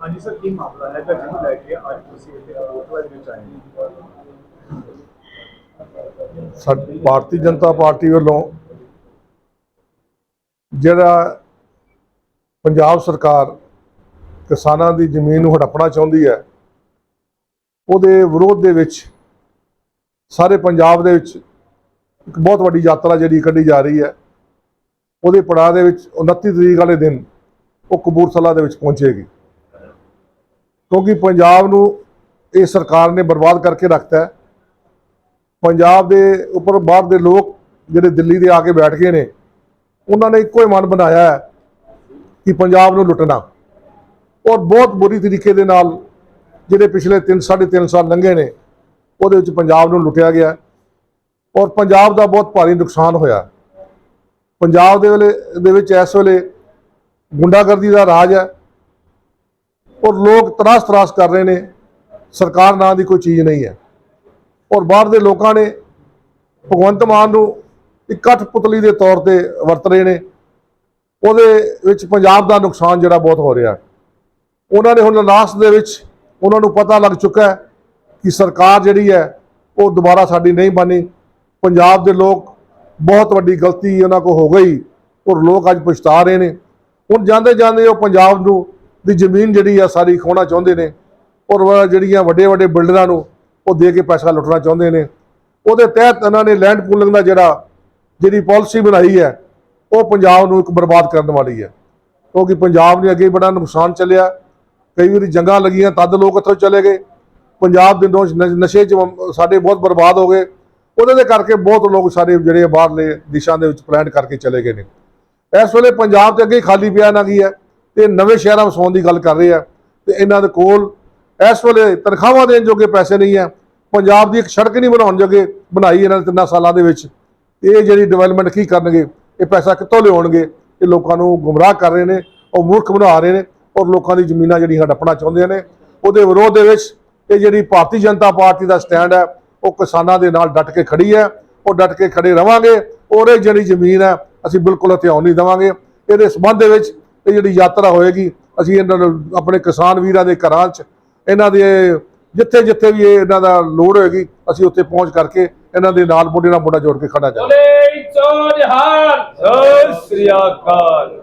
ਹਾਂਜੀ ਸਰ, ਕੀ ਮਾਮਲਾ ਹੈ? ਜਿਹਨੂੰ ਲੈ ਕੇ ਅੱਜ ਤੁਸੀਂ ਇੱਥੇ ਕਪੂਰਥਲਾ ਦੇ ਵਿੱਚ ਆਏ ਸਾਡੀ ਭਾਰਤੀ ਜਨਤਾ ਪਾਰਟੀ ਵੱਲੋਂ ਜਿਹੜਾ ਪੰਜਾਬ ਸਰਕਾਰ ਕਿਸਾਨਾਂ ਦੀ ਜ਼ਮੀਨ ਨੂੰ ਹੜੱਪਣਾ ਚਾਹੁੰਦੀ ਹੈ, ਉਹਦੇ ਵਿਰੋਧ ਦੇ ਵਿੱਚ ਸਾਰੇ ਪੰਜਾਬ ਦੇ ਵਿੱਚ ਇੱਕ ਬਹੁਤ ਵੱਡੀ ਯਾਤਰਾ ਜਿਹੜੀ ਕੱਢੀ ਜਾ ਰਹੀ ਹੈ। ਉਹਦੇ ਪੜਾਅ ਦੇ ਵਿੱਚ 29 ਤਰੀਕ ਵਾਲੇ ਦਿਨ ਉਹ ਕਪੂਰਥਲਾ ਦੇ ਵਿੱਚ ਪਹੁੰਚੇਗੀ। ਕਿਉਂਕਿ ਪੰਜਾਬ ਨੂੰ ਇਹ ਸਰਕਾਰ ਨੇ ਬਰਬਾਦ ਕਰਕੇ ਰੱਖਤਾ ਹੈ। ਪੰਜਾਬ ਦੇ ਉੱਪਰ ਬਾਹਰ ਦੇ ਲੋਕ ਜਿਹੜੇ ਦਿੱਲੀ ਦੇ ਆ ਕੇ ਬੈਠ ਗਏ ਨੇ, ਉਹਨਾਂ ਨੇ ਇੱਕੋ ਹੀ ਮਨ ਬਣਾਇਆ ਹੈ ਕਿ ਪੰਜਾਬ ਨੂੰ ਲੁੱਟਣਾ। ਔਰ ਬਹੁਤ ਬੁਰੀ ਤਰੀਕੇ ਦੇ ਨਾਲ ਜਿਹੜੇ ਪਿਛਲੇ 3 3.5 ਸਾਲ ਲੰਘੇ ਨੇ, ਉਹਦੇ ਵਿੱਚ ਪੰਜਾਬ ਨੂੰ ਲੁੱਟਿਆ ਗਿਆ ਔਰ ਪੰਜਾਬ ਦਾ ਬਹੁਤ ਭਾਰੀ ਨੁਕਸਾਨ ਹੋਇਆ ਪੰਜਾਬ ਦੇ ਵੇਲੇ ਦੇ ਵਿੱਚ ਇਸ ਵੇਲੇ ਗੁੰਡਾਗਰਦੀ ਦਾ ਰਾਜ ਹੈ। ਔਰ ਲੋਕ ਤਰਾਸ ਤਰਾਸ ਕਰ ਰਹੇ ਨੇ। ਸਰਕਾਰ ਨਾਂ ਦੀ ਕੋਈ ਚੀਜ਼ ਨਹੀਂ ਹੈ। ਔਰ ਬਾਹਰ ਦੇ ਲੋਕਾਂ ਨੇ ਭਗਵੰਤ ਮਾਨ ਨੂੰ ਇਕੱਠ ਪੁਤਲੀ ਦੇ ਤੌਰ ਤੇ ਵਰਤ ਰਹੇ ਨੇ। ਉਹਦੇ ਵਿੱਚ ਪੰਜਾਬ ਦਾ ਨੁਕਸਾਨ ਜਿਹੜਾ ਬਹੁਤ ਹੋ ਰਿਹਾ। ਉਹਨਾਂ ਨੇ ਹੁਣ ਲਾਸਟ ਦੇ ਵਿੱਚ ਉਹਨਾਂ ਨੂੰ ਪਤਾ ਲੱਗ ਚੁੱਕਾ ਹੈ ਕਿ ਸਰਕਾਰ ਜਿਹੜੀ ਹੈ, ਉਹ ਦੁਬਾਰਾ ਸਾਡੀ ਨਹੀਂ ਬਣੀ। ਪੰਜਾਬ ਦੇ ਲੋਕ ਬਹੁਤ ਵੱਡੀ ਗਲਤੀ ਉਹਨਾਂ ਕੋ ਹੋ ਗਈ। ਔਰ ਲੋਕ ਅੱਜ ਪਛਤਾ ਰਹੇ ਨੇ। ਹੁਣ ਜਾਂਦੇ ਜਾਂਦੇ ਉਹ ਪੰਜਾਬ ਨੂੰ ਦੀ ਜ਼ਮੀਨ ਜਿਹੜੀ ਆ ਸਾਰੀ ਖੋਣਾ ਚਾਹੁੰਦੇ ਨੇ ਔਰ ਜਿਹੜੀਆਂ ਵੱਡੇ ਵੱਡੇ ਬਿਲਡਰਾਂ ਨੂੰ ਉਹ ਦੇ ਕੇ ਪੈਸਾ ਲੁੱਟਣਾ ਚਾਹੁੰਦੇ ਨੇ। ਉਹਦੇ ਤਹਿਤ ਇਹਨਾਂ ਨੇ ਲੈਂਡ ਪੂਲਿੰਗ ਦਾ ਜਿਹੜਾ ਜਿਹੜੀ ਪਾਲਿਸੀ ਬਣਾਈ ਹੈ, ਉਹ ਪੰਜਾਬ ਨੂੰ ਇੱਕ ਬਰਬਾਦ ਕਰਨ ਵਾਲੀ ਹੈ। ਕਿਉਂਕਿ ਪੰਜਾਬ ਨੇ ਅੱਗੇ ਬੜਾ ਨੁਕਸਾਨ ਚੱਲਿਆ, ਕਈ ਵਾਰੀ ਜੰਗਾਂ ਲੱਗੀਆਂ, ਤਦ ਲੋਕ ਇੱਥੋਂ ਚਲੇ ਗਏ। ਪੰਜਾਬ ਦੇ ਨਸ਼ੇ 'ਚ ਸਾਡੇ ਬਹੁਤ ਬਰਬਾਦ ਹੋ ਗਏ। ਉਹਦੇ ਦੇ ਕਰਕੇ ਬਹੁਤ ਲੋਕ ਸਾਰੇ ਜਿਹੜੇ ਬਾਹਰਲੇ ਦੇਸ਼ਾਂ ਦੇ ਵਿੱਚ ਪਲਾਨ ਕਰਕੇ ਚਲੇ ਗਏ ਨੇ। ਇਸ ਵੇਲੇ ਪੰਜਾਬ ਤੇ ਅੱਗੇ ਹੀ ਖਾਲੀ ਪਿਆ ਨਾ ਗਈ ਹੈ? ਤੇ ਨਵੇਂ ਸ਼ਹਿਰਾਂ ਵਸਾਉਣ ਦੀ ਗੱਲ ਕਰ ਰਹੇ ਆ ਤੇ ਇਹਨਾਂ ਦੇ ਕੋਲ ਇਸ ਵੇਲੇ ਤਨਖਾਹਾਂ ਦੇਣ ਜੋਗੇ ਪੈਸੇ ਨਹੀਂ ਹੈ ਪੰਜਾਬ ਦੀ ਇੱਕ ਸੜਕ ਨਹੀਂ ਬਣਾਉਣ ਜੋਗੇ ਬਣਾਈ ਇਹਨਾਂ ਨੇ ਤਿੰਨਾਂ ਸਾਲਾਂ ਦੇ ਵਿੱਚ। ਇਹ ਜਿਹੜੀ ਡਿਵੈਲਪਮੈਂਟ ਕੀ ਕਰਨਗੇ, ਇਹ ਪੈਸਾ ਕਿੱਥੋਂ ਲਿਆਉਣਗੇ, ਇਹ ਲੋਕਾਂ ਨੂੰ ਗੁੰਮਰਾਹ ਕਰ ਰਹੇ ਨੇ, ਉਹ ਮੂਰਖ ਬਣਾ ਰਹੇ ਨੇ ਔਰ ਲੋਕਾਂ ਦੀ ਜ਼ਮੀਨਾਂ ਜਿਹੜੀਆਂ ਹੜੱਪਣਾ ਚਾਹੁੰਦੇ ਨੇ। ਉਹਦੇ ਵਿਰੋਧ ਦੇ ਵਿੱਚ ਇਹ ਜਿਹੜੀ ਭਾਰਤੀ ਜਨਤਾ ਪਾਰਟੀ ਦਾ ਸਟੈਂਡ ਹੈ, ਉਹ ਕਿਸਾਨਾਂ ਦੇ ਨਾਲ ਡਟ ਕੇ ਖੜੀ ਹੈ। ਉਹ ਡਟ ਕੇ ਖੜੇ ਰਵਾਂਗੇ ਔਰ ਇਹ ਜਿਹੜੀ ਜ਼ਮੀਨ ਹੈ, ਅਸੀਂ ਬਿਲਕੁਲ ਹਥਿਆਉਣ ਨਹੀਂ ਦੇਵਾਂਗੇ। ਇਹਦੇ ਸਬੰਧ ਦੇ ਵਿੱਚ ਇਹ ਜਿਹੜੀ ਯਾਤਰਾ ਹੋਏਗੀ, ਅਸੀਂ ਇਹਨਾਂ ਨੂੰ, ਆਪਣੇ ਕਿਸਾਨ ਵੀਰਾਂ ਦੇ ਘਰਾਂ 'ਚ, ਇਹਨਾਂ ਦੇ ਜਿੱਥੇ ਜਿੱਥੇ ਵੀ ਇਹਨਾਂ ਦਾ ਲੋੜ ਹੋਏਗੀ, ਅਸੀਂ ਉੱਥੇ ਪਹੁੰਚ ਕਰਕੇ ਇਹਨਾਂ ਦੇ ਨਾਲ ਮੋਢੇ ਨਾਲ ਮੋਢਾ ਜੋੜ ਕੇ ਖੜਾ ਜਾਵਾਂਗੇ ਸਤਿ ਸ੍ਰੀ ਅਕਾਲ।